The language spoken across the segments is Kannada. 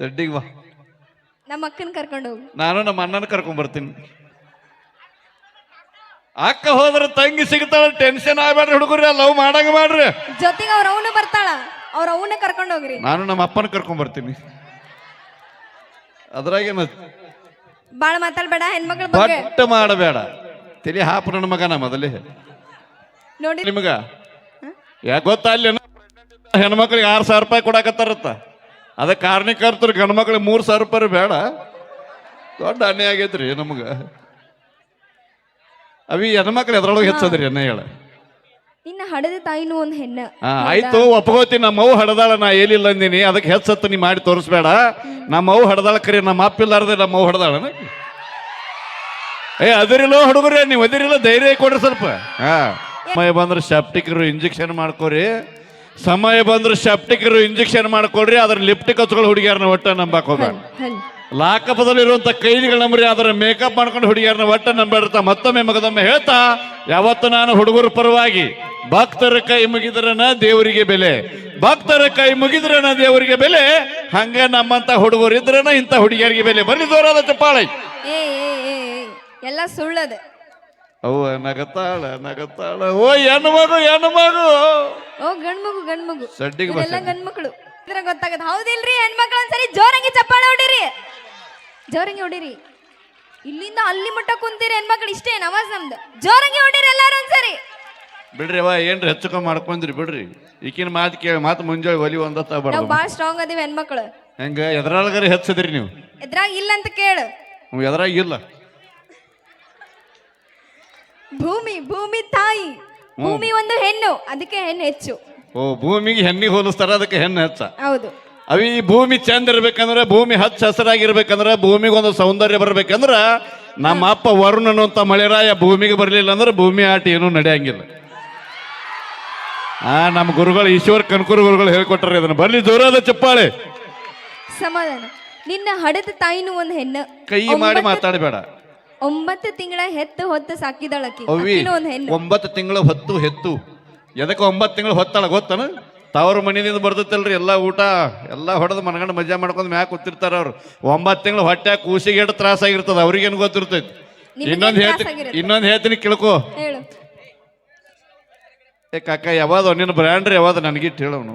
ಸಡ್ಡಿಗೆ ಬಾ. ನಮ್ಮ ಅಕ್ಕನ ಕರ್ಕೊಂಡು ಹೋಗು. ನಾನು ನಮ್ಮ ಅಣ್ಣನ ಕರ್ಕೊಂಡ್ ಬರ್ತೀನಿ. ಅಕ್ಕ ಹೋದ್ರೆ ತಂಗಿ ಸಿಗ್ತಾಳ ಟೆನ್ಷನ್ ಆಗ್ಬೇಡ್ರಿ ಹುಡುಗರು ಲವ್ ಮಾಡಂಗ ಮಾಡ್ರಿ. ಜೊತೆಗೆ ಅವ್ರ ಅವನು ಬರ್ತಾಳ ಅವ್ರ ಅವನ್ನ ಕರ್ಕೊಂಡು ಹೋಗ್ರಿ. ನಾನು ನಮ್ಮ ಅಪ್ಪನ ಕರ್ಕೊಂಡ್ ಬರ್ತೀನಿ. ಅದ್ರಾಗೇನ ಬಾಳ ಮಾತಾಡ್ಬೇಡ ಹೆಣ್ಮಕ್ಳ ಬಗ್ಗೆ. ಬಟ್ ಮಾಡಬೇಡ. ತಲಿ ಹಾಪ ನನ್ನ ಮಗನ ಮೊದಲೇ. ನೋಡಿ. ನಿಮಗ? ಯಾಕೆ ಗೊತ್ತಾ ಅಲ್ಲಿ ಹೆಣ್ಮಕ್ಳಿಗೆ ಆರು ಸಾವಿರ ರೂಪಾಯಿ ಕೊಡಾಕತ್ತಾರತ್ತ? ಅದಕ್ಕೆ ಕಾರಣಕ್ಕರ್ತರು ಗಂಡು ಮಕ್ಳಿಗೆ ಮೂರು ಸಾವಿರ ರೂಪಾಯಿ ಬೇಡ. ದೊಡ್ಡ ಅನ್ಯ ಆಗೈತ್ರಿ ನಮ್ಗೆ. ಅವಿ ಹೆಣ್ಮಕ್ಳು ಎದ್ರೊಳಗೆ ಹೆಚ್ಚದ್ರಿ ಅನ್ನ ಹೇಳ. ನಿನ್ನ ಹಡದ ತಾಯಿನೂ ಒಂದ್ ಹೆಣ್ಣ. ಆಯ್ತು ಒಪ್ಕೋತೀನಿ ನಮ್ಮ ಅವು ಹಡದಾಳ ನಾ ಏನಿಲ್ಲ ಅಂದಿನಿ. ಅದಕ್ಕೆ ಹೆಚ್ಚತ್ತು ನೀ ಮಾಡಿ ತೋರಿಸ್ಬೇಡ. ನಮ್ಮ ಅವು ಹಡದಾಳ ಕರಿ ನಮ್ಮ ಅಪ್ಪಿಲ್ಲಾರ್ದೆ ನಮ್ಮ ಅವು ಹಡದಾಳ ಏ ಅದಿರಿಲ್ಲ ಹುಡುಗರೇ ನೀವು ಅದಿರಿಲ್ಲ ಧೈರ್ಯ ಕೊಡ್ರಿ ಸ್ವಲ್ಪ. ಹಾ ಮೈ ಬಂದ್ರೆ ಸೆಪ್ಟಿಕ್ರು ಇಂಜೆಕ್ಷನ್ ಮಾಡ್ಕೋರಿ. ಸಮಯ ಬಂದ್ರೆ ಸೆಪ್ಟಿಕರು ಇಂಜೆಕ್ಷನ್ ಮಾಡ್ಕೊಡ್ರಿ ಅದ್ರ ಲಿಪ್ಟಿಕ್ ಹಚ್ಕೊಳ್ಳೋ ಹುಡುಗಿಯರ್ನ ಒಟ್ಟ ನಂಬಕ್ ಹೋಗ್ಬೇಡ. ಲಾಕಪದಲ್ಲಿ ಕೈದಿಗಳ ನಂಬ್ರಿ ಅದರ ಮೇಕಪ್ ಮಾಡ್ಕೊಂಡು ಹುಡುಗಿಯರನ್ನ ಒಟ್ಟ ನಂಬಿಡ್ತಾ ಮತ್ತೊಮ್ಮೆ ಮಗದೊಮ್ಮೆ ಹೇಳ್ತಾ ಯಾವತ್ತು ನಾನು ಹುಡುಗರ ಪರವಾಗಿ ಭಕ್ತರ ಕೈ ಮುಗಿದ್ರನ ದೇವರಿಗೆ ಬೆಲೆ. ಭಕ್ತರ ಕೈ ಮುಗಿದ್ರನ ದೇವರಿಗೆ ಬೆಲೆ. ಹಂಗ ನಮ್ಮಂತ ಹುಡುಗರು ಇದ್ರನ ಇಂಥ ಹುಡುಗಿಯರಿಗೆ ಬೆಲೆ. ಬರ್ಲಿ ದೂರದ ಚಪ್ಪಾಳೆ. ಎಲ್ಲ ಸುಳ್ಳದ. ಅವ್ವ ನಗತಾಳ ನಗತಾಳ. ಓ ಹೆಣ್ಣು ಮಗು ಹೆಣ್ಣು ಮಗು. ಓ ಗಂಡ್ ಮಗು ಗಂಡ್ ಮಗು. ಸಡ್ಡಿಗೆ ಎಲ್ಲ ಗಂಡ್ ಮಕ್ಕಳು. ಇದ್ರ ಗೊತ್ತಾಗದ ಹೌದಿಲ್ರಿ ಹೆಣ್ಮಕ್ಳು ಒಂದ್ಸರಿ ಜೋರಂಗಿ ಚಪ್ಪಾಳೆ ಹೊಡಿರಿ. ಜೋರಂಗಿ ಹೊಡಿರಿ. ಇಲ್ಲಿಂದ ಅಲ್ಲಿ ಮಟ್ಟ ಕುಂತೀರಿ ಹೆಣ್ಮಕ್ಳು ಇಷ್ಟೇ ನವಾಜ್ ನಮ್ದು. ಜೋರಂಗಿ ಹೊಡಿರಿ ಎಲ್ಲಾರು ಒಂದ್ಸರಿ. ಬಿಡ್ರಿ ಅವ ಏನ್ರಿ ಹೆಚ್ಚು ಕಮ್ಮಿ ಮಾಡ್ಕೊಂಡ್ರಿ ಬಿಡ್ರಿ. ಈಕಿನ ಮಾತು ಕೇಳಿ ಮಾತು ಮುಂಜಾನೆ ಒಲಿ ಒಂದತ್ತ ನಾವ್ ಸ್ಟ್ರಾಂಗ್ ಅದೀವಿ ಹೆಣ್ಮಕ್ಳು ಹೆಂಗ ಎದ್ರಾಳ್ಗಾರ ಹೆಚ್ಚದ್ರಿ ನೀವು? ಎದ್ರಾಗ ಇಲ್ಲ ಅಂತ ಕೇಳು. ನೀವು ಎದ್ರಾಗ ಇಲ್ಲ. ಭೂಮಿ ಭೂಮಿ ತಾಯಿ. ಭೂಮಿ ಒಂದು ಹೆಣ್ಣು ಅದಕ್ಕೆ ಹೆಣ್ಣು ಹೆಚ್ಚು. ಓ ಭೂಮಿಗೆ ಹೆಣ್ಣಿಗೆ ಹೋಲಿಸ್ತಾರ ಅದಕ್ಕೆ ಹೆಣ್ಣು ಹೆಚ್ಚ. ಹೌದು. ಅವಿ ಈ ಭೂಮಿ ಚಂದ ಇರ್ಬೇಕಂದ್ರೆ ಭೂಮಿ ಹಚ್ಚ ಹಸಿರಾಗಿರ್ಬೇಕಂದ್ರೆ ಭೂಮಿಗೆ ಒಂದು ಸೌಂದರ್ಯ ಬರ್ಬೇಕಂದ್ರ ನಮ್ಮ ಅಪ್ಪ ವರುಣ್ ಅನ್ನುವಂತ ಮಳೆರಾಯ ಭೂಮಿಗೆ ಬರಲಿಲ್ಲ ಅಂದ್ರೆ ಭೂಮಿ ಆಟ ಏನು ನಡೆಯಂಗಿಲ್ಲ. ಆ ನಮ್ಮ ಗುರುಗಳು ಈಶ್ವರ್ ಕನಕುರು ಗುರುಗಳು ಹೇಳ್ಕೊಟ್ಟಾರೆ ಇದನ್ನ. ಬರ್ಲಿ ಜೋರಾದ ಚಪ್ಪಾಳೆ. ಸಮಾಧಾನ. ನಿನ್ನ ಹಡೆದ ತಾಯಿನೂ ಒಂದು ಹೆಣ್ಣು. ಕೈ ಮಾಡಿ ಮಾತಾಡಬೇಡ. ಒಂಬತ್ತು ತಿಂಗಳ ಹೆತ್ತು ಹೊತ್ತು ಸಾಕಿದಳಕ್ಕೆ ಒಂದು ಹೆಣ್ಣು. ಒಂಬತ್ತು ತಿಂಗಳ ಹೊತ್ತು ಹೆತ್ತು. ಎದಕ್ಕೆ ಒಂಬತ್ತು ತಿಂಗಳು ಹೊತ್ತಾಳ ಗೊತ್ತನ? ತವ್ರ ಮನೆಯಿಂದ ಬರ್ತೈತಲ್ರಿ ಎಲ್ಲ ಊಟ ಎಲ್ಲ ಹೊಡೆದು ಮನಗಂಡು ಮಜಾ ಮಾಡ್ಕೊಂಡು ಮ್ಯಾಕ್ ಕೂತಿರ್ತಾರ ಅವ್ರು. ಒಂಬತ್ತು ತಿಂಗಳು ಹೊಟ್ಟೆ ಕೂಸಿಗೆ ಎಷ್ಟು ತ್ರಾಸ ಆಗಿರ್ತದ ಅವ್ರಿಗೇನು ಗೊತ್ತಿರ್ತೈತಿ? ನಿಮಗೇನ್ ಇನ್ನೊಂದು ಹೇಳ್ತೀನಿ? ಇನ್ನೊಂದು ಹೇಳ್ತೀನಿ ಕೇಳ್ಕೊ. ಹೇಳು. ಏ ಕಾಕ ಯಾವ್ದು ನಿನ್ನ ಬ್ರ್ಯಾಂಡ್ರಿ ಯಾವಾಗ ನನಗಿಟ್ಟು ಹೇಳವನು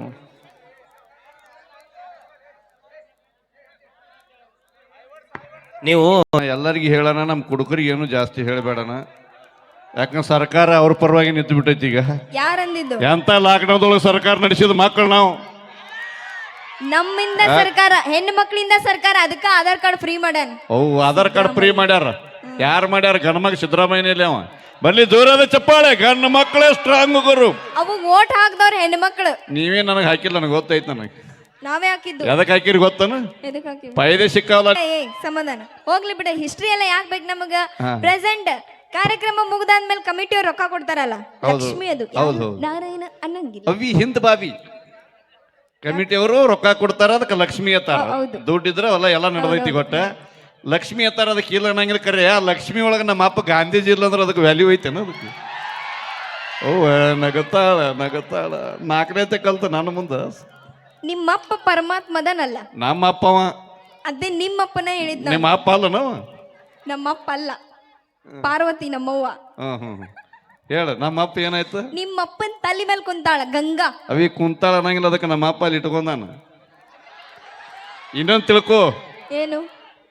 ನೀವು ಎಲ್ಲರಿಗೂ ಹೇಳೋಣ ನಮ್ಮ ಕುಡುಕರಿಗೆ ಏನು ಜಾಸ್ತಿ ಹೇಳಬೇಡಣ ಯಾಕಂದ್ರೆ ಸರ್ಕಾರ ಅವ್ರ ಪರವಾಗಿ ನಿಂತು ಬಿಟ್ಟೈತಿ ಈಗ. ಯಾರಂದಿದ್ದು ಎಂತ ಲಾಕ್ಡೌನ್ದೊಳಗೆ ಸರ್ಕಾರ ನಡೆಸಿದ ಮಕ್ಕಳು ನಾವು. ನಮ್ಮಿಂದ ಸರ್ಕಾರ ಹೆಣ್ಣು ಮಕ್ಕಳಿಂದ ಸರ್ಕಾರ ಅದಕ್ಕೆ ಆಧಾರ್ ಕಾರ್ಡ್ ಫ್ರೀ ಮಾಡ್ಯಾನ. ಓ ಆಧಾರ್ ಕಾರ್ಡ್ ಫ್ರೀ ಮಾಡ್ಯಾರ. ಯಾರು ಮಾಡ್ಯಾರ? ಗಂಡ ಮಗ ಸಿದ್ದರಾಮಯ್ಯನಲ್ಲಿ ಅವ. ಬರ್ಲಿ ಜೋರಾದ ಚಪ್ಪಾಳೆ. ಗಂಡು ಮಕ್ಕಳೇ ಸ್ಟ್ರಾಂಗ್ ಗುರು. ಅವು ಓಟ್ ಹಾಕ್ದವ್ರ ಹೆಣ್ಣು ಮಕ್ಕಳು ನೀವೇ ನನಗೆ ಹಾಕಿಲ್ಲ ನನಗೆ ಗೊತ್ತೈತೆ ನನಗೆ. ನಾವೇ ಹಾಕಿದ್ದು. ಎದಕ್ಕೆ ಹಾಕಿರಿ ಗೊತ್ತನ? ಎದಕ್ಕೆ ಹಾಕಿವಿ ಫೈದೆ ಸಿಕ್ಕಾವಲ್ಲ ಏ ಸಮಾಧಾನ ಹೋಗ್ಲಿ ಬಿಡ ಹಿಸ್ಟ್ರಿ ಎಲ್ಲ ಯಾಕೆ ಬೇಕು ನಮಗ? ಪ್ರೆಸೆಂಟ್ ಕಾರ್ಯಕ್ರಮ ಮುಗ್ದಾದ್ಮೇಲೆ ಕಮಿಟಿ ಅವ್ರು ರೊಕ್ಕ ಕೊಡ್ತಾರಲ್ಲ? ಹೌದು. ಲಕ್ಷ್ಮಿ ಅದು. ಹೌದು. ನಾರಾಯಣ ಅನ್ನಂಗಿಲ್ಲ. ಅವಿ ಹಿಂದ್ ಬಾವಿ. ಕಮಿಟಿಯವರು ರೊಕ್ಕ ಕೊಡ್ತಾರ ಅದಕ್ಕೆ ಲಕ್ಷ್ಮಿ ಅತ್ತಾರ ಹೌದು. ದುಡ್ಡಿದ್ರೆ ಅವೆಲ್ಲ ಎಲ್ಲ ನಡೆದೈತಿ ಗೊತ್ತ ಲಕ್ಷ್ಮಿ ಅತ್ತಾರ ಅದಕ್ಕೆ ಇಲ್ಲ ಅನ್ನಂಗಿಲ್ಲ ಕರೆ. ಆ ಲಕ್ಷ್ಮಿ ಒಳಗೆ ನಮ್ಮ ಅಪ್ಪ ಗಾಂಧೀಜಿ ಇಲ್ಲ ಅಂದ್ರೆ ಅದಕ್ಕೆ ವ್ಯಾಲ್ಯೂ ಐತೇನು ಅದಕ್ಕೆ? ಓ ನಗತ್ತಾಳ ನಗತಾಳ. ನಾಲ್ಕನೇ ಕಲ್ತ ನನ್ನ ಮುಂದೆ. ನಿಮ್ಮಪ್ಪ ಪರಮಾತ್ಮದನಲ್ಲ. ನಮ್ಮ ಅಪ್ಪವ ಅದೇ ನಿಮ್ಮಪ್ಪನ ಹೇಳಿದ್ ನಮ್ಮ ಅಪ್ಪ ನಾವು ನಮ್ಮಪ್ಪ ಅಲ್ಲ. ಪಾರ್ವತಿ ನಮ್ಮವ್ವ. ಹ್ಮ್ ಹ್ಮ್ ಹೇಳು ನಮ್ಮ ಅಪ್ಪ ಏನಾಯ್ತು? ನಿಮ್ಮಪ್ಪನ ತಲೆ ಮೇಲೆ ಕುಂತಾಳ ಗಂಗಾ. ಅವಿ ಕುಂತಾಳ ಅನ್ನಂಗಿಲ್ಲ ಅದಕ್ಕೆ ನಮ್ಮ ಅಪ್ಪ ಅಲ್ಲಿ ಇಟ್ಕೊಂಡಾನ ಇನ್ನೊಂದು ತಿಳ್ಕೊ. ಏನು?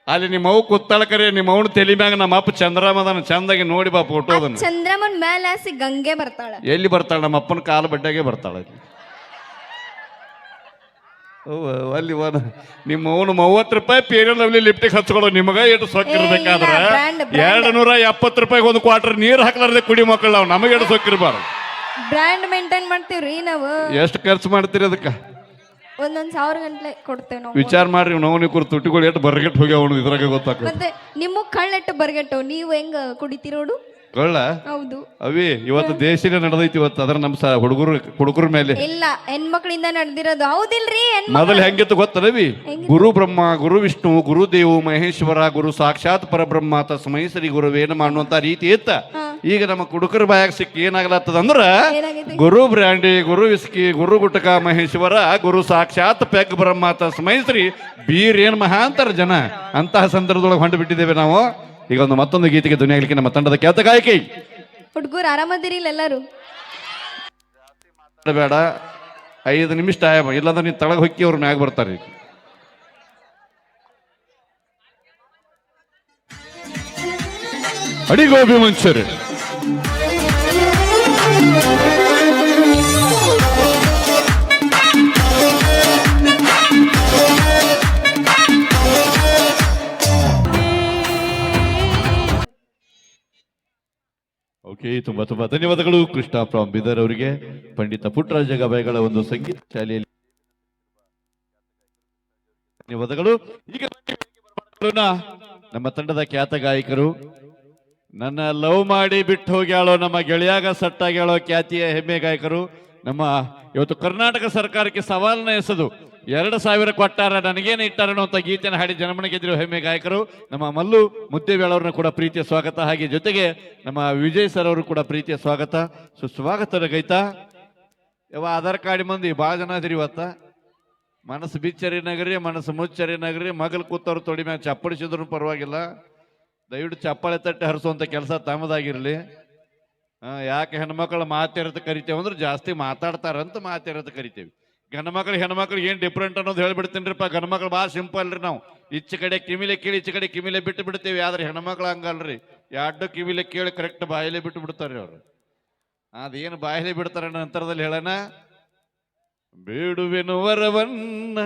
ಅಲ್ಲಿ ನಿಮ್ಮ ಅವು ಕುತ್ತಾಳ ಕರೆ ನಿಮ್ಮ ಅವನ ತಲೆ ಮ್ಯಾಗ ನಮ್ಮ ಅಪ್ಪ ಚಂದ್ರಮದನ ಚಂದಾಗಿ ನೋಡಿ ಬಾ ಫೋಟೋ ಅದನ್ನ. ಚಂದ್ರಮನ್ ಮೇಲೆ ಹಾಸಿ ಗಂಗೆ ಬರ್ತಾಳ. ಎಲ್ಲಿ ಬರ್ತಾಳ? ನಮ್ಮ ಅಪ್ಪನ ಕಾಲು ಬಡ್ಡಾಗೆ ಬರ್ತಾಳ ಅಲ್ಲಿ. ಅಲ್ಲಿ ಒಂದು ನಿಮ್ಮ ಅವನು ಮೂವತ್ತು ರೂಪಾಯಿ ಪೇರಿಯಲ್ ಅಲ್ಲಿ ಲಿಫ್ಟಿಗೆ ಹಚ್ಕೊಳ್ಳೋ ನಿಮಗ ಎಷ್ಟು ಸೊಕ್ಕಿರ್ಬೇಕಾದ್ರೆ. ಎರಡು ನೂರ ಎಪ್ಪತ್ತು ರೂಪಾಯಿಗೆ ಒಂದು ಕ್ವಾರ್ಟರ್ ನೀರು ಹಾಕ್ಲಾರ್ದೆ ಕುಡಿ ಮಕ್ಕಳು ನಾವು ನಮಗೆ ಎಷ್ಟು ಸೊಕ್ಕಿರ್ಬಾರ್ದು ಬ್ರ್ಯಾಂಡ್ ಮೇಂಟೈನ್ ಮಾಡ್ತೀವ್ರಿ ನಾವು. ಎಷ್ಟು ಖರ್ಚು ಮಾಡ್ತೀರಿ ಅದಕ್ಕೆ? ಒಂದೊಂದು ಸಾವಿರ ಗಂಟ್ಲೆ ಕೊಡ್ತೇವೆ ನಾವು. ವಿಚಾರ ಮಾಡ್ರಿ ನಾವು ಕುರು ತುಟಿಗಳು ಎಷ್ಟು ಬರ್ಗೆಟ್ ಹೋಗ್ಯಾವ ಅವನು ಇದ್ರಾಗ ಗೊತ್ತಾಗ ಮತ್ತೆ ನಿಮ್ಮ ಕಳ್ಳೆಟ್ಟು ಬರ್ಗೆಟ್ಟು ನೀವು ಹೆಂಗ ಕುಡಿತಿರೋಡು? ಕೊಳ್ಳ ಹೌದು. ಅವಿ ಇವತ್ತು ದೇಶನೇ ನಡೆದೈತಿ ಇವತ್ತು. ಅದ್ರ ನಮ್ಮ ಸ ಹುಡುಗರು ಹುಡುಗರ ಮೇಲೆ. ಇಲ್ಲ ಹೆಣ್ಮಕ್ಳಿಂದ ನಡೆದಿರೋದು. ಹೌದಿಲ್ರಿ ಮೊದಲು ಹೆಂಗಿತ್ತು ಗೊತ್ತಲ್ಲವಿ ಗುರು ಬ್ರಹ್ಮ ಗುರು ವಿಷ್ಣು ಗುರು ದೇವು ಮಹೇಶ್ವರ ಗುರು ಸಾಕ್ಷಾತ್ ಪರಬ್ರಹ್ಮ ತಸ್ಮೈ ಶ್ರೀ ಗುರುವೇ ಏನು ಮಾಡುವಂತ ರೀತಿ ಇತ್ತ. ಈಗ ನಮ್ಮ ಕುಡುಕರ ಬಾಯಾಗ ಸಿಕ್ಕಿ ಏನಾಗ್ಲತ್ತದ ಅಂದ್ರ ಏನಾಗೈತಿ? ಗುರು ಬ್ರ್ಯಾಂಡಿ ಗುರು ವಿಸ್ಕಿ ಗುರು ಗುಟಕ ಮಹೇಶ್ವರ ಗುರು ಸಾಕ್ಷಾತ್ ಪೆಗ್ ಬ್ರಹ್ಮ ಸ್ಮೈಸ್ರಿ ಬೀರ್ ಏನ್ ಮಹಾ ಅಂತಾರ ಜನ. ಅಂತಹ ಸಂದರ್ಭದೊಳಗೆ ಹೊಂಡ ಬಿಟ್ಟಿದ್ದೇವೆ ನಾವು. ಈಗ ಒಂದು ಮತ್ತೊಂದು ಗೀತೆಗೆ ಧ್ವನಿಯಾಗಲಿಕ್ಕೆ ನಮ್ಮ ತಂಡದ ಖ್ಯಾತ ಗಾಯಕಿ. ಹುಡುಗರು ಆರಾಮದಿರಿ ಎಲ್ಲರೂ ಮಾತಾಡಬೇಡ ಐದು ನಿಮಿಷ ಟೈಮ್ ಇಲ್ಲಾಂದ್ರೆ ನೀನು ತಳಗ ಹೊಕ್ಕಿ ಅವ್ರ ಮ್ಯಾಗ ಬರ್ತಾರೆ ಅಡಿಗೋಭಿ ಅಡಿಗೋಬಿ ಮನುಷ್ಯರು ಓಕೆ ತುಂಬಾ ತುಂಬಾ ಧನ್ಯವಾದಗಳು. ಕೃಷ್ಣ ಫ್ರಾಮ್ ಬಿದರ್ ಅವರಿಗೆ. ಪಂಡಿತ ಪುಟ್ಟರಾಜ ಗವಾಯಿಗಳ ಒಂದು ಸಂಗೀತ ಶಾಲೆಯಲ್ಲಿ ಧನ್ಯವಾದಗಳು. ಈಗ ನಮ್ಮ ತಂಡದ ಖ್ಯಾತ ಗಾಯಕರು. ನನ್ನ ಲವ್ ಮಾಡಿ ಬಿಟ್ಟು ಹೋಗ್ಯಾಳೋ, ನಮ್ಮ ಗೆಳೆಯಾಗ ಸಟ್ಟಾಗ್ಯಾಳೋ ಖ್ಯಾತಿಯ ಹೆಮ್ಮೆ ಗಾಯಕರು. ನಮ್ಮ ಇವತ್ತು ಕರ್ನಾಟಕ ಸರ್ಕಾರಕ್ಕೆ ಸವಾಲನ್ನ ಎಸೆದು ಎರಡು ಸಾವಿರ ಕೊಟ್ಟಾರ, ನನಗೇನು ಇಟ್ಟಾರ ಅಂತ ಗೀತೆನ ಹಾಡಿ ಜನಮನ ಹೆಮ್ಮೆ ಗಾಯಕರು, ನಮ್ಮ ಮಲ್ಲು ಮುದ್ದೇಬೇಳವ್ರನ್ನ ಕೂಡ ಪ್ರೀತಿಯ ಸ್ವಾಗತ, ಹಾಗೆ ಜೊತೆಗೆ ನಮ್ಮ ವಿಜಯ್ ಸರ್ ಅವರು ಕೂಡ ಪ್ರೀತಿಯ ಸ್ವಾಗತ. ಸುಸ್ವಾಗತ ಗೈತಾ. ಯಾವ ಆಧಾರ್ ಕಾರ್ಡ್ ಮಂದಿ ಭಾಳ ಜನ ಅದಿರಿ ಇವತ್ತ. ಮನಸ್ಸು ಬಿಚ್ಚರಿ ನಗರಿ, ಮನಸ್ಸು ಮುಚ್ಚರಿ ನಗರಿ, ಮಗಲ್ ಕೂತವ್ರು ತೊಡಿ ಮ್ಯಾಗ ಚಪ್ಪಡಿಸಿದ್ರು ಪರವಾಗಿಲ್ಲ. ದಯವಿಟ್ಟು ಚಪ್ಪಾಳೆ ತಟ್ಟೆ ಹರಿಸುವಂಥ ಕೆಲಸ ತಮ್ಮದಾಗಿರಲಿ. ಯಾಕೆ ಹೆಣ್ಮಕ್ಳು ಮಾತಿರೋದು ಕರಿತೇವೆ ಅಂದ್ರೆ ಜಾಸ್ತಿ ಮಾತಾಡ್ತಾರಂತ ಮಾತಿರೋದು ಕರಿತೇವೆ. ಗಂಡ ಮಕ್ಳು ಹೆಣ್ಮಕ್ಳು ಏನ್ ಡಿಫ್ರೆಂಟ್ ಅನ್ನೋದು ಹೇಳ್ಬಿಡ್ತೀನಿರಪ್ಪ. ಗಂಡ ಮಕ್ಳು ಭಾಳ ಸಿಂಪಲ್ ರೀ ನಾವು. ಈಚ ಕಡೆ ಕಿಮಿಲೆ ಕೇಳಿ, ಈಚ ಕಡೆ ಕಿಮಿಲೆ ಬಿಟ್ಟು ಬಿಡ್ತೇವೆ. ಆದ್ರೆ ಹೆಣ್ಮಕ್ಳು ಹಂಗಲ್ರಿ. ಎರಡು ಕಿಮಿಲೆ ಕೇಳಿ ಕರೆಕ್ಟ್ ಬಾಯಲ್ಲೇ ಬಿಟ್ಟು ಬಿಡ್ತಾರೆ ಅವರು. ಅದೇನು ಬಾಯಲ್ಲೇ ಬಿಡ್ತಾರೆ ನಂತರದಲ್ಲಿ ಹೇಳೋಣ. ಬೇಡುವೆನು ವರವನ್ನ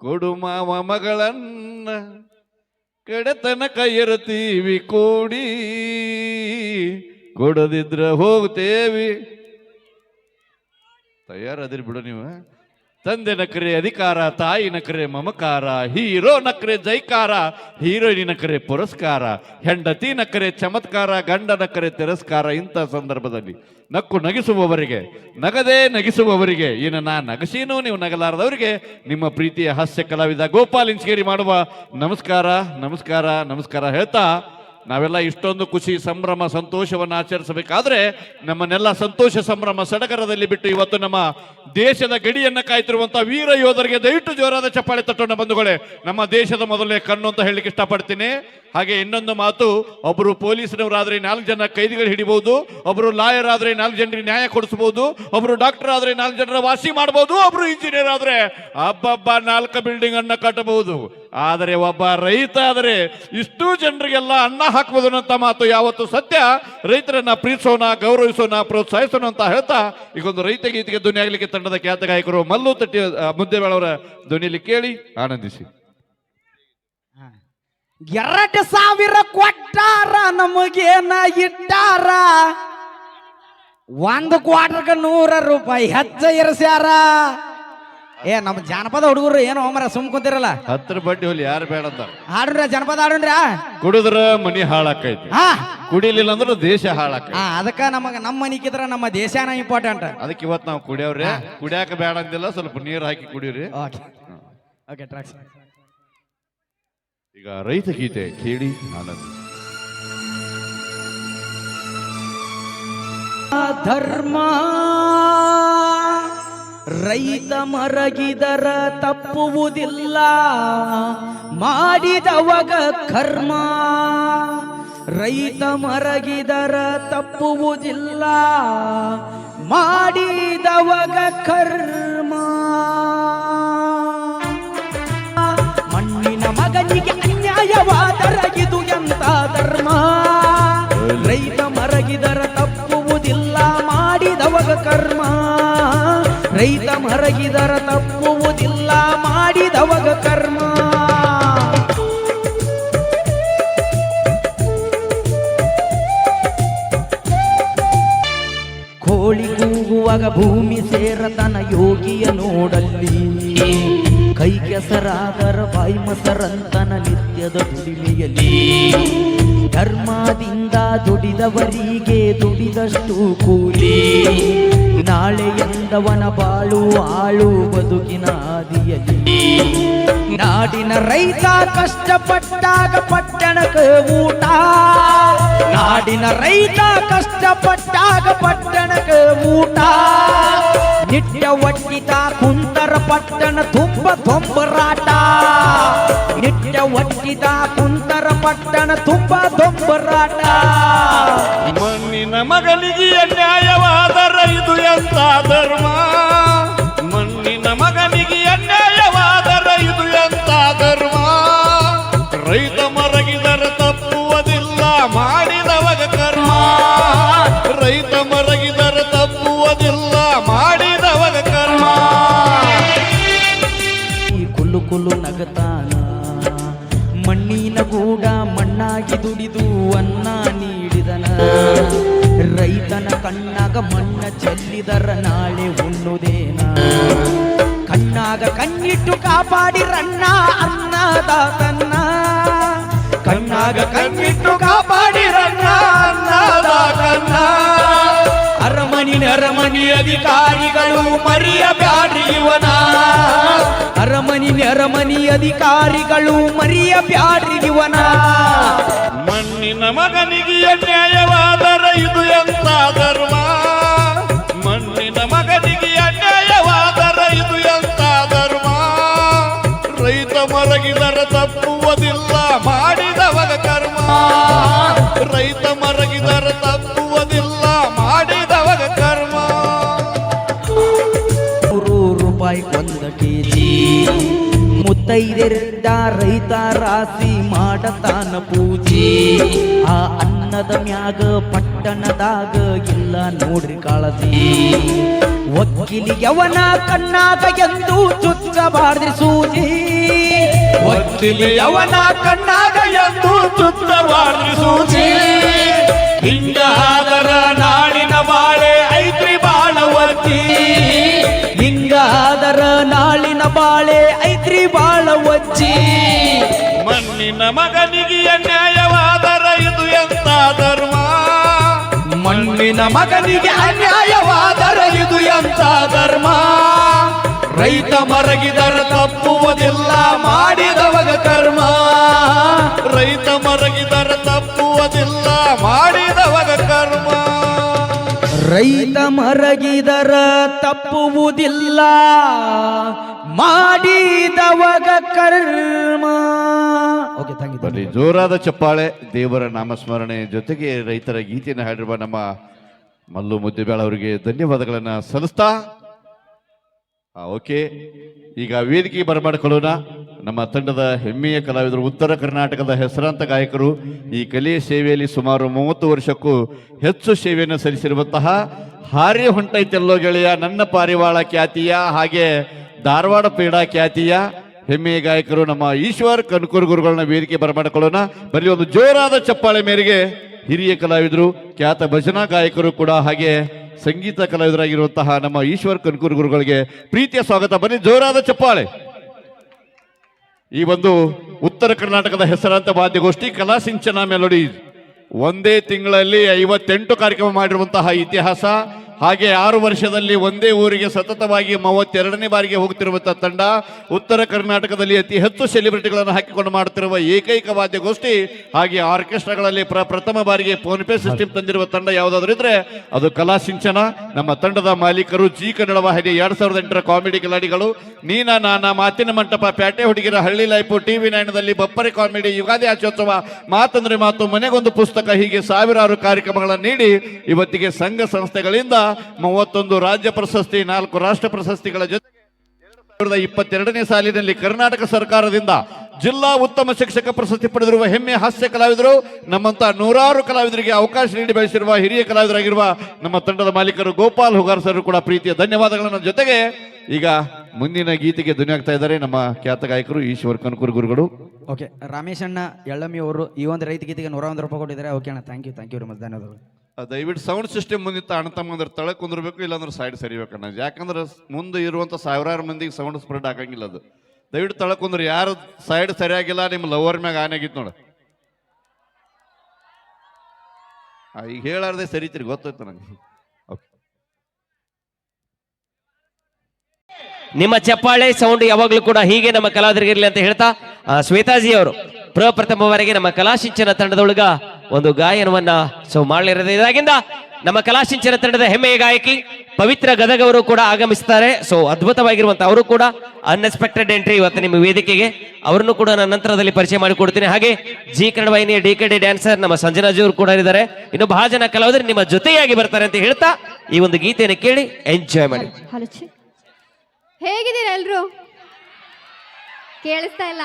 ಕೊಡು ಮಾವ ಮಗಳನ್ನ ಕಡೆತನಕ ಇರುತ್ತೀವಿ ಕೂಡಿ, ಕೊಡದಿದ್ರ ಹೋಗ್ತೇವಿ. ತಯಾರದಿರಿ ಬಿಡು ನೀವು. ತಂದೆ ನಕರೆ ಅಧಿಕಾರ, ತಾಯಿ ನಕರೆ ಮಮಕಾರ, ಹೀರೋ ನಕರೆ ಜೈಕಾರ, ಹೀರೋಯಿನ್ ನಕರೆ ಪುರಸ್ಕಾರ, ಹೆಂಡತಿ ನಕರೆ ಚಮತ್ಕಾರ, ಗಂಡ ನಕರೆ ತಿರಸ್ಕಾರ ಇಂಥ ಸಂದರ್ಭದಲ್ಲಿ ನಕ್ಕು ನಗಿಸುವವರಿಗೆ, ನಗದೇ ನಗಿಸುವವರಿಗೆ ಇನ್ನು ನಾ ನಗಸೀನು ನೀವು ನಗಲಾರದವರಿಗೆ ನಿಮ್ಮ ಪ್ರೀತಿಯ ಹಾಸ್ಯ ಕಲಾವಿದ ಗೋಪಾಲ್ ಇಂಚಗೇರಿ ಮಾಡುವ ನಮಸ್ಕಾರ ನಮಸ್ಕಾರ ನಮಸ್ಕಾರ ಹೇಳ್ತಾ ನಾವೆಲ್ಲ ಇಷ್ಟೊಂದು ಖುಷಿ, ಸಂಭ್ರಮ, ಸಂತೋಷವನ್ನು ಆಚರಿಸಬೇಕಾದ್ರೆ ನಮ್ಮನ್ನೆಲ್ಲ ಸಂತೋಷ, ಸಂಭ್ರಮ ಸಡಗರದಲ್ಲಿ ಬಿಟ್ಟು ಇವತ್ತು ನಮ್ಮ ದೇಶದ ಗಡಿಯನ್ನ ಕಾಯ್ತಿರುವಂತಹ ವೀರ ಯೋಧರಿಗೆ ದಯವಿಟ್ಟು ಜೋರಾದ ಚಪ್ಪಾಳೆ ತಟ್ಟೋಣ ಬಂಧುಗಳೇ. ನಮ್ಮ ದೇಶದ ಮೊದಲನೇ ಕಣ್ಣು ಅಂತ ಹೇಳಲಿಕ್ಕೆ ಇಷ್ಟಪಡ್ತೀನಿ. ಹಾಗೆ ಇನ್ನೊಂದು ಮಾತು ಒಬ್ಬರು ಪೊಲೀಸ್ನವರಾದರೆ ನಾಲ್ಕು ಜನ ಕೈದಿಗಳು ಹಿಡಿಬಹುದು ಒಬ್ಬರು ಲಾಯರ್ ಆದರೆ ನಾಲ್ಕು ಜನರಿಗೆ ನ್ಯಾಯ ಕೊಡಿಸಬಹುದು ಒಬ್ಬರು ಡಾಕ್ಟರ್ ಆದರೆ ನಾಲ್ಕು ಜನರ ವಾಸಿ ಮಾಡಬಹುದು ಒಬ್ಬರು ಇಂಜಿನಿಯರ್ ಆದರೆ ಹಬ್ಬಬ್ಬ ನಾಲ್ಕು ಬಿಲ್ಡಿಂಗ್ ಅನ್ನ ಕಟ್ಟಬಹುದು. ಆದರೆ ಒಬ್ಬ ರೈತ ಆದರೆ ಇಷ್ಟು ಜನರಿಗೆಲ್ಲ ಅನ್ನ ಹಾಕಬಹುದು ಅಂತ ಮಾತು ಯಾವತ್ತು ಸತ್ಯ. ರೈತರನ್ನ ಪ್ರೀತಿಸೋಣ, ಗೌರವಿಸೋಣ, ಪ್ರೋತ್ಸಾಹಿಸೋಣ ಅಂತ ಹೇಳ್ತಾ ಈಗೊಂದು ರೈತ ಗೀತೆಗೆ ಧ್ವನಿ ಆಗ್ಲಿಕ್ಕೆ ತಂಡದ ಖ್ಯಾತ ಗಾಯಕರು ಮಲ್ಲು ತಟ್ಟಿ ಮುದ್ದೆಬೇಳವರ ಧ್ವನಿಯಲ್ಲಿ ಕೇಳಿ ಆನಂದಿಸಿ. ಎರಡು ಸಾವಿರ ಕೊಟ್ಟಾರ ನಮಗೇನ ಇಟ್ಟಾರ? ಒಂದು ಕ್ವಾರ್ಟರ್ಗೆ ನೂರ ರೂಪಾಯಿ ಹೆಚ್ಚ ಇರಿಸ್ಯಾರ? ಏ ನಮ್ಮ ಜಾನಪದ ಹುಡುಗರು ಏನು ಹೋಮರ ಸುಮ್ ಕುಂತಿರಲ್ಲ? ಹತ್ರ ಬಡ್ಡಿ ಹೋಲಿ ಯಾರು ಬೇಡ ಅಂತ ಆಡ್ರ ಜನಪದ ಆಡ್ರ ಕುಡಿದ್ರ ಮನಿ ಹಾಳಾಕೈತಿ. ಹಾ. ಕುಡಿಲಿಲ್ಲ ಅಂದ್ರೆ ದೇಶ ಹಾಳಾಕ ಅದಕ್ಕ ನಮಗ ನಮ್ಮ ಮನಿಕಿದ್ರ ನಮ್ಮ ದೇಶನ ಇಂಪಾರ್ಟೆಂಟ್ ಅದಕ್ಕೆ ಇವತ್ತು ನಾವು ಕುಡಿಯವ್ರಿ. ಕುಡಿಯಾಕ ಬೇಡ ಅಂದಿಲ್ಲ ಸ್ವಲ್ಪ ನೀರು ಹಾಕಿ ಕುಡಿಯ್ರಿ ಓಕೆ ಓಕೆ ಟ್ರಾಕ್ಸ್ ಈಗ ರೈತ ಗೀತೆ ಕೇಳಿ ಆನಂದ ಧರ್ಮ ರೈತ ಮರಗಿದರ ತಪ್ಪುವುದಿಲ್ಲ. ಮಾಡಿದವಗ ಕರ್ಮ ರೈತ ಮರಗಿದರ ತಪ್ಪುವುದಿಲ್ಲ. ಮಾಡಿದವಗ ಕರ್ಮ ಕರ್ಮ ರೈತ ಮರಗಿದರ ತಪ್ಪುವುದಿಲ್ಲ, ಮಾಡಿದವಗ ಕರ್ಮ. ಕೋಳಿ ಕೂಗುವಾಗ ಭೂಮಿ ಸೇರತನ ಯೋಗಿಯ ನೋಡಲ್ಲಿ. ಕೈ ಕೆಸರಾದರ, ಬಾಯಿ ಮಸರಂತನ ನಿತ್ಯದ ದುಡಿಮೆಯಲ್ಲಿ. ಧರ್ಮದಿಂದ ದುಡಿದವರಿಗೆ ದುಡಿದಷ್ಟು ಕೂಲಿ. ನಾಳೆ ಎಂದವನ ಬಾಳು ಆಳು ಬದುಕಿನ ಹಾದಿಯಲ್ಲಿ. ನಾಡಿನ ರೈತ ಕಷ್ಟಪಟ್ಟಾಗ ಪಟ್ಟಣಕ್ಕೆ ಊಟ. ನಾಡಿನ ರೈತ ಕಷ್ಟಪಟ್ಟಾಗ ಪಟ್ಟಣಕ್ಕೆ ಊಟ. ನಿಟ್ಟ ಒಟ್ಟಿತ ಕುಂತರ ಪಟ್ಟಣ ತುಂಬ ತೊಂಬರಾಟ ನಿಟ್ಟ ಒಟ್ಟಿತ ಕುಂತರ ಪಟ್ಟಣ ತುಂಬ ತೊಂಬರಾಟ ಮಣ್ಣಿನ ಮಗನಿಗೆ ಅನ್ಯಾಯವಾದರ ಇದು ಎಂತ ಧರ್ಮ? ಕುಲ್ಲು ನಗತಾನ. ಮಣ್ಣಿನ ಗೂಡ ಮಣ್ಣಾಗಿ ದುಡಿದು ಅನ್ನ ನೀಡಿದನ. ರೈತನ ಕಣ್ಣಾಗ ಮಣ್ಣ ಚೆಲ್ಲಿದರ ನಾಳೆ ಉಣ್ಣುದೇನ. ಕಣ್ಣಾಗ ಕಣ್ಣಿಟ್ಟು ಕಾಪಾಡಿರಣ್ಣ ಅನ್ನದಾತನ್ನ ಕಣ್ಣಾಗ ಕಣ್ಣಿಟ್ಟು ಕಾಪಾಡಿರಣ್ಣ ಅನ್ನದಾತನ್ನ ಅರಮನಿ ನರಮನಿ ಅಧಿಕಾರಿಗಳು ಮರಿಯಬ್ಯಾಡ್ರಿ ಇವನ ಅರಮನಿ ನರಮನಿ ಅಧಿಕಾರಿಗಳು ಮರಿಯಬ್ಯಾಡ್ರಿ ಇವನ ಮಣ್ಣಿನ ಮಗನಿಗೆ ಅನ್ಯಾಯವಾದರ ಇದು ಎಂತ ಧರ್ಮ? ಮಣ್ಣಿನ ಮಗನಿಗೆ ಅನ್ಯಾಯವಾದರ ಇದು ಎಂತ ಧರ್ಮ? ರೈತ ಮರಗಿದರ ತಪ್ಪುವುದಿಲ್ಲ ಮಾಡಿದವಗ ಕರ್ಮ. ರೈತ ಮರಗಿದರ ಮುತ್ತೈದೆರ್ದ ರೈತ ರಾಸಿ ಮಾಡತಾನ ಪೂಜೆ. ಆ ಅನ್ನದ ಮ್ಯಾಗ, ಪಟ್ಟಣದಾಗ ಇಲ್ಲ ನೋಡ್ರಿ ಕಾಳಜಿ. ಒಕ್ಕಿಲಿಯವನ ಕಣ್ಣಾಗ ಎಂದು ಚುಚ್ಚಬಾರ್ದ್ರಿ ಸೂಜಿ. ಒಕ್ಕಿಲಿಯವನ ಕಣ್ಣಾಗ ಎಂದು ಚುಚ್ಚಬಾರ್ದ್ರಿ ಸೂಜಿ. ಹಿಂಗಾದರ ನಾಡಿನ ಬಾಳೆ ಐತ್ರಿ ಬಾಳ ಒತ್ತಿ ಹಿಂಗಾದರ ನಾಳಿನ ಬಾಳೆ ಐತ್ರಿ ಬಾಳ ಒಜ್ಜಿ. ಮಣ್ಣಿನ ಮಗನಿಗೆ ಅನ್ಯಾಯವಾದರ ಇದು ಎಂತ ಧರ್ಮ ಮಣ್ಣಿನ ಮಗನಿಗೆ ಅನ್ಯಾಯವಾದರ ಇದು ಎಂತ ಧರ್ಮ ರೈತ ಮರಗಿದರ ತಪ್ಪುವುದಿಲ್ಲ ಮಾಡಿದವಗ ಕರ್ಮ. ರೈತ ಮರಗಿದರ ತಪ್ಪುವುದಿಲ್ಲ ಮಾಡಿದವಗ ಕರ್ಮ. ರೈತ ಮರಗಿದರ ತಪ್ಪುವುದಿಲ್ಲ. ಮಾಡಿದವಗ ಕರ್ಮ. ಓಕೆ ಬನ್ನಿ ಜೋರಾದ ಚಪ್ಪಾಳೆ. ದೇವರ ನಾಮಸ್ಮರಣೆ ಜೊತೆಗೆ ರೈತರ ಗೀತೆಯನ್ನು ಹಾಡಿರುವ ನಮ್ಮ ಮಲ್ಲು ಮುದ್ದೆಬೇಳ ಅವರಿಗೆ ಧನ್ಯವಾದಗಳನ್ನು ಸಲ್ಲಿಸ್ತಾ ಓಕೆ. ಈಗ ವೇದಿಕೆ ಬರಮಾಡಿಕೊಳ್ಳೋಣ. ನಮ್ಮ ತಂಡದ ಹೆಮ್ಮೆಯ ಕಲಾವಿದರು, ಉತ್ತರ ಕರ್ನಾಟಕದ ಹೆಸರಾಂತ ಗಾಯಕರು, ಈ ಕಲೆಯ ಸೇವೆಯಲ್ಲಿ ಸುಮಾರು ಮೂವತ್ತು ವರ್ಷಕ್ಕೂ ಹೆಚ್ಚು ಸೇವೆಯನ್ನು ಸಲ್ಲಿಸಿರುವಂತಹ ಹಾರ್ಯ ಹೊಂಟೈತೆಲ್ಲೋ ಗೆಳೆಯ, ನನ್ನ ಪಾರಿವಾಳ ಖ್ಯಾತಿಯ ಹಾಗೆ ಧಾರವಾಡ ಪೀಡಾ ಖ್ಯಾತಿಯ ಹೆಮ್ಮೆಯ ಗಾಯಕರು, ನಮ್ಮ ಈಶ್ವರ್ ಕನ್ಕೂರ್ ಗುರುಗಳನ್ನ ವೇದಿಕೆ ಬರಮಾಡಿಕೊಳ್ಳೋಣ ಬರೀ ಒಂದು ಜೋರಾದ ಚಪ್ಪಾಳೆ ಮೇರೆಗೆ ಹಿರಿಯ ಕಲಾವಿದರು, ಖ್ಯಾತ ಭಜನಾ ಗಾಯಕರು ಕೂಡ ಹಾಗೆ ಸಂಗೀತ ಕಲಾವಿದರಾಗಿರುವಂತಹ ನಮ್ಮ ಈಶ್ವರ್ ಕನ್ಕೂರ್ ಗುರುಗಳಿಗೆ ಪ್ರೀತಿಯ ಸ್ವಾಗತ. ಬನ್ನಿ ಜೋರಾದ ಚಪ್ಪಾಳೆ. ಈ ಒಂದು ಉತ್ತರ ಕರ್ನಾಟಕದ ಹೆಸರಾಂತ ವಾದ್ಯಗೋಷ್ಠಿ ಕಲಾ ಸಿಂಚನ ಮೆಲೋಡಿ. ಒಂದೇ ತಿಂಗಳಲ್ಲಿ ಐವತ್ತೆಂಟು ಕಾರ್ಯಕ್ರಮ ಮಾಡಿರುವಂತಹ ಇತಿಹಾಸ, ಹಾಗೆ ಆರು ವರ್ಷದಲ್ಲಿ ಒಂದೇ ಊರಿಗೆ ಸತತವಾಗಿ ಮೂವತ್ತೆರಡನೇ ಬಾರಿಗೆ ಹೋಗ್ತಿರುವಂತಹ ತಂಡ, ಉತ್ತರ ಕರ್ನಾಟಕದಲ್ಲಿ ಅತಿ ಹೆಚ್ಚು ಸೆಲೆಬ್ರಿಟಿಗಳನ್ನು ಹಾಕಿಕೊಂಡು ಮಾಡುತ್ತಿರುವ ಏಕೈಕ ವಾದ್ಯಗೋಷ್ಠಿ, ಹಾಗೆ ಆರ್ಕೆಸ್ಟ್ರಾಗಳಲ್ಲಿ ಪ್ರ ಪ್ರಥಮ ಬಾರಿಗೆ ಫೋನ್ ಪೇ ಸಿಸ್ಟಮ್ ತಂದಿರುವ ತಂಡ ಯಾವುದಾದ್ರೂ ಇದ್ರೆ ಅದು ಕಲಾ ಸಿಂಚನ. ನಮ್ಮ ತಂಡದ ಮಾಲೀಕರು ಜಿ ಕನ್ನಡ ವಾಹಿನಿ ಎರಡ್ ಸಾವಿರದ ಎಂಟರ ಕಾಮಿಡಿ ಕಿಲಾಡಿಗಳು, ನೀನ ನಾನ ಮಾತಿನ ಮಂಟಪ ಪ್ಯಾಟೆ ಹುಡುಗಿರ ಹಳ್ಳಿ ಲೈಫು ಟಿವಿ ನೈನದಲ್ಲಿ ಬಪ್ಪರಿ ಕಾಮಿಡಿ ಯುಗಾದಿ ಆಚೋತ್ಸವ, ಮಾತಂದ್ರೆ ಮಾತು, ಮನೆಗೊಂದು ಪುಸ್ತಕ ಹೀಗೆ ಸಾವಿರಾರು ಕಾರ್ಯಕ್ರಮಗಳನ್ನು ನೀಡಿ ಇವತ್ತಿಗೆ ಸಂಘ ಸಂಸ್ಥೆಗಳಿಂದ ಮೂವತ್ತೊಂದು ರಾಜ್ಯ ಪ್ರಶಸ್ತಿ ನಾಲ್ಕು ರಾಷ್ಟ್ರ ಪ್ರಶಸ್ತಿಗಳ ಜೊತೆ ಸಾವಿರದ ಇಪ್ಪತ್ತೆರಡನೇ ಸಾಲಿನಲ್ಲಿ ಕರ್ನಾಟಕ ಸರ್ಕಾರದಿಂದ ಜಿಲ್ಲಾ ಉತ್ತಮ ಶಿಕ್ಷಕ ಪ್ರಶಸ್ತಿ ಪಡೆದಿರುವ ಹೆಮ್ಮೆ ಹಾಸ್ಯ ಕಲಾವಿದರು, ನಮ್ಮಂತ ನೂರಾರು ಕಲಾವಿದರಿಗೆ ಅವಕಾಶ ನೀಡಿ ಬಯಸಿರುವ ಹಿರಿಯ ಕಲಾವಿದರಾಗಿರುವ ನಮ್ಮ ತಂಡದ ಮಾಲೀಕರು ಗೋಪಾಲ್ ಹುಗಾರ್ ಸರ್ ಕೂಡ ಪ್ರೀತಿಯ ಧನ್ಯವಾದಗಳನ್ನ ಜೊತೆಗೆ ಈಗ ಮುಂದಿನ ಗೀತೆಗೆ ಧ್ವನಿಯಾಗ್ತಾ ಇದ್ದಾರೆ ನಮ್ಮ ಖ್ಯಾತ ಗಾಯಕರು ಈಶ್ವರ್ ಕನಕೂರ್ ಗುರುಗಳು. ಓಕೆ, ರಾಮೇಶಣ್ಣ ಎಳ್ಳಮ್ಮಿ ಅವರು ಈ ಒಂದು ರೈತ ಗೀತೆಗೆ ನೂರ ಒಂದು ರೂಪಾಯಿ ಕೊಟ್ಟಿದ್ದಾರೆ. ಓಕೆ ಅಣ್ಣ ಥ್ಯಾಂಕ್ ಯು ಥ್ಯಾಂಕ್ ಯು ಧನ್ಯವಾದಗಳು. ದಯವಿಟ್ಟು ಸೌಂಡ್ ಸಿಸ್ಟಮ್ ಮುಂದೆ ತಮ್ಮಂದ್ರೆ ತಳ ಕುಂದಿರ್ಬೇಕು, ಇಲ್ಲಾಂದ್ರೆ ಸೈಡ್ ಸರಿಬೇಕಣ್ಣ ಯಾಕಂದ್ರೆ ಮುಂದೆ ಇರುವಂತ ಸಾವಿರಾರು ಮಂದಿಗೆ ಸೌಂಡ್ ಸ್ಪ್ರೆಡ್ ಆಗಂಗಿಲ್ಲ ಅದು. ದಯವಿಟ್ಟು ತಳ ಕುಂದ್ರೆ, ಯಾರು ಸೈಡ್ ಸರಿಯಾಗಿಲ್ಲ, ನಿಮ್ಮ ಲವರ್ ಮ್ಯಾಗ ಆನೆ ಆಗಿತ್ತು ನೋಡ. ಈಗ ಹೇಳಾರ್ದೆ ಸರಿತೀರಿ ಗೊತ್ತಾಯ್ತು ನನಗೆ. ನಿಮ್ಮ ಚಪ್ಪಾಳೆ ಸೌಂಡ್ ಯಾವಾಗಲೂ ಕೂಡ ಹೀಗೆ ನಮ್ಮ ಕಲಾವಿದರಿಗಿರಲಿ ಅಂತ ಹೇಳ್ತಾ ಶ್ವೇತಾಜಿ ಅವರು ಪ್ರಪ್ರಥಮವರೆಗೆ ನಮ್ಮ ಕಲಾಶಿಂಚನ ತಂಡದೊಳಗ ಒಂದು ಗಾಯನವನ್ನ ಸೊ ಮಾಡಲಿರೋದು ಇದಾಗಿಂದ ನಮ್ಮ ಕಲಾಶಿಂಚನ ತಂಡದ ಹೆಮ್ಮೆಯ ಗಾಯಕಿ ಪವಿತ್ರ ಗದಗ ಅವರು ಕೂಡ ಆಗಮಿಸ್ತಾರೆ. ಸೊ ಅದ್ಭುತವಾಗಿರುವಂತ ಅವರು ಕೂಡ ಅನ್ಎಕ್ಸ್ಪೆಕ್ಟೆಡ್ ಎಂಟ್ರಿ ಇವತ್ತು ನಿಮ್ಮ ವೇದಿಕೆಗೆ. ಅವರನ್ನು ಕೂಡ ನಾನು ನಂತರದಲ್ಲಿ ಪರಿಚಯ ಮಾಡಿಕೊಡ್ತೀನಿ. ಹಾಗೆ ಜಿ ಕನ್ನಡ ವಾಹಿನಿಯ ಡಿ ಕೆ ಡಿ ಡ್ಯಾನ್ಸರ್ ನಮ್ಮ ಸಂಜನಾಜಿ ಅವರು ಕೂಡ ಇದ್ದಾರೆ. ಇನ್ನು ಬಹಳ ಜನ ಕಲಾವಿದರು ನಿಮ್ಮ ಜೊತೆಯಾಗಿ ಬರ್ತಾರೆ ಅಂತ ಹೇಳ್ತಾ ಈ ಒಂದು ಗೀತೆಯನ್ನು ಕೇಳಿ ಎಂಜಾಯ್ ಮಾಡಿ. ಹೇಗಿದ್ದೀರಾ ಎಲ್ರು? ಕೇಳಿಸ್ತಾ ಇಲ್ಲ.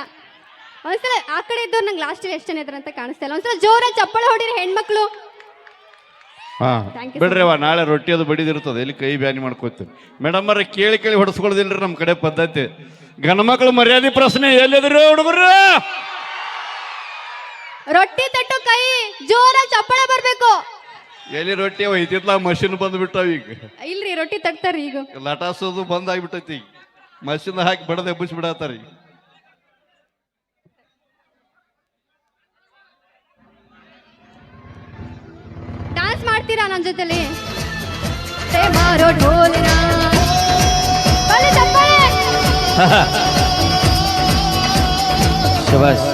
ಒಂದ್ಸಲ ಆ ಕಡೆ ಇದ್ದವ್ರು ನಂಗೆ ಲಾಸ್ಟ್ ಎಷ್ಟು ಜನ ಇದ್ದಾರೆ ಅಂತ ಕಾಣಿಸ್ತಾ ಇಲ್ಲ. ಒಂದ್ಸಲ ಜೋರಾಗಿ ಚಪ್ಪಳ ಹೊಡಿರಿ ಹೆಣ್ಮಕ್ಳು. ಹಾ Thank you, ಬಿಡ್ರಿ ಅವ ನಾಳೆ ರೊಟ್ಟಿ ಅದು ಬಡಿದಿರ್ತದೆ. ಎಲ್ಲಿ ಕೈ ಬ್ಯಾನಿ ಮಾಡ್ಕೋತೀನಿ. ಮೇಡಮ್ ಅವ್ರೆ ಕೇಳಿ ಕೇಳಿ ಹೊಡೆಸ್ಕೊಳ್ದಿಲ್ರಿ ನಮ್ಮ ಕಡೆ ಪದ್ಧತಿ. ಗಣಮಕ್ಳು ಮರ್ಯಾದೆ ಪ್ರಶ್ನೆ ಎಲ್ಲಿದ್ರು ಹುಡುಗರು? ರೊಟ್ಟಿ ತಟ್ಟು ಕೈ ಜೋರಾಗಿ ಚಪ್ಪಳ ಬರ್ಬೇಕು. ಎಲ್ಲಿ ರೊಟ್ಟಿ ಅವ? ಇತ್ತಿತ್ಲ ಮಷಿನ್ ಬಂದ್ಬಿಟ್ಟಾವ ಈಗ. ಇಲ್ರಿ ರೊಟ್ಟಿ ತಟ್ತಾರ್ರಿ ಈಗ. ಲಟಾಸೋದು ಬಂದ್ ಆಗ್ಬಿಟ್ಟೈತಿ ಈಗ. ಮಷಿನ್ ಹಾಕಿ ಬಡದೆ ಎಬ್ಬಿಸಿ ಬಿಡತ್ತಾರ ಈಗ. ಡಾನ್ಸ್ ಮಾಡ್ತೀರಾ ನನ್ನ ಜೊತೆಲಿ? ಮಾರೋ ಬಲೆ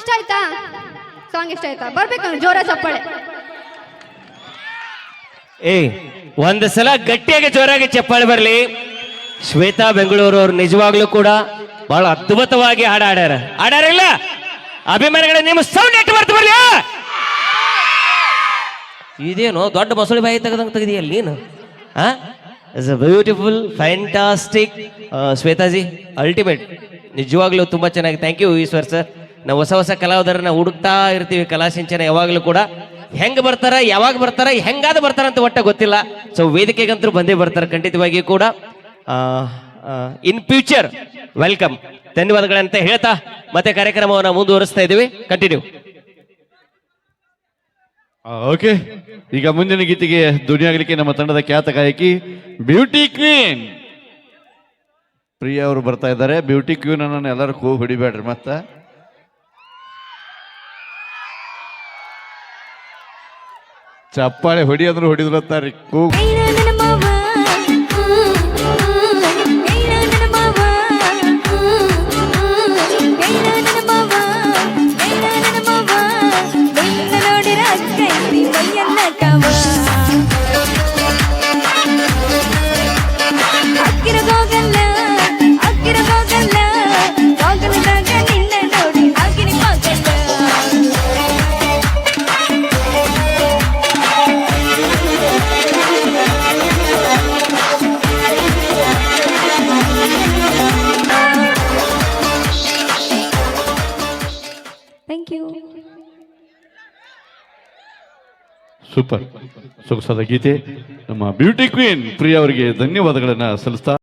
ಇಷ್ಟ ಆಯ್ತಾ? ಸಾಂಗ್ ಇಷ್ಟ ಆಯ್ತಾ? ಬರ್ಬೇಕು ಜೋರ ಚಪ್ಪಾಳೆ. ಏ ಒಂದು ಸಲ ಗಟ್ಟಿಯಾಗಿ ಜೋರಾಗಿ ಚಪ್ಪಾಳೆ ಬರಲಿ. ಶ್ವೇತಾ ಬೆಂಗಳೂರು ಅವ್ರು ನಿಜವಾಗ್ಲೂ ಕೂಡ ಬಹಳ ಅದ್ಭುತವಾಗಿ ಹಾಡ ಹಾಡ್ಯಾರ. ಇಲ್ಲ ಅಭಿಮಾನಿಗಳ ನಿಮ್ಮ ಸೌಂಡ್ ಎಟ್ಟು ಬರ್ತು ಬರ್ಲಿ. ಇದೇನು ದೊಡ್ಡ ಮೊಸಳಿ ಬಾಯಿ ತೆಗೆದಂಗೆ ತೆಗೆದಿಯಲ್ಲ ನೀನು ಆ? Is a beautiful fantastic Shwetaji ultimate ನಿಜವಾಗ್ಲೂ ತುಂಬಾ ಚೆನ್ನಾಗಿ ಥ್ಯಾಂಕ್ ಯು ಈಶ್ವರ್ ಸರ್ ನಾವು ಹೊಸ ಹೊಸ ಕಲಾವಿದರನ್ನ ಹುಡುಕ್ತಾ ಇರ್ತೀವಿ ಕಲಾಸಿಂಚನ ಯಾವಾಗಲೂ ಕೂಡ. ಹೆಂಗ್ ಬರ್ತಾರ, ಯಾವಾಗ ಬರ್ತಾರ, ಹೆಂಗಾದ ಬರ್ತಾರ ಅಂತ ಒಟ್ಟ ಗೊತ್ತಿಲ್ಲ. ಸೊ ವೇದಿಕೆಗಂತೂ ಬಂದೇ ಬರ್ತಾರೆ ಖಂಡಿತವಾಗಿಯೂ ಕೂಡ. ಇನ್ ಫ್ಯೂಚರ್ ವೆಲ್ಕಮ್ ಧನ್ಯವಾದಗಳಂತ ಹೇಳ್ತಾ ಮತ್ತೆ ಕಾರ್ಯಕ್ರಮವನ್ನು ಮುಂದುವರಿಸ್ತಾ ಇದ್ದೀವಿ. ಕಂಟಿನ್ಯೂ ಓಕೆ ಈಗ ಮುಂದಿನ ಗೀತೆಗೆ ಧ್ವನಿಯಾಗಲಿಕ್ಕೆ ನಮ್ಮ ತಂಡದ ಖ್ಯಾತ ಗಾಯಕಿ ಬ್ಯೂಟಿ ಕ್ವೀನ್ ಪ್ರಿಯ ಅವರು ಬರ್ತಾ ಇದ್ದಾರೆ. ಬ್ಯೂಟಿ ಕ್ವೀನ್ ಅನ್ನ ಎಲ್ಲರೂ ಕೂ ಹೊಡಿಬೇಡ್ರಿ ಮತ್ತ. ಚಪ್ಪಾಳೆ ಹೊಡಿಯೋದ್ರು ಹೊಡಿದ್ರತ್ತಾರಿ ಕೂಗ್. ಕೈಲ ಸೊಗಸಾದ ಗೀತೆ. ನಮ್ಮ ಬ್ಯೂಟಿ ಕ್ವೀನ್ ಪ್ರಿಯ ಅವರಿಗೆ ಧನ್ಯವಾದಗಳನ್ನು ಸಲ್ಲಿಸ್ತಾ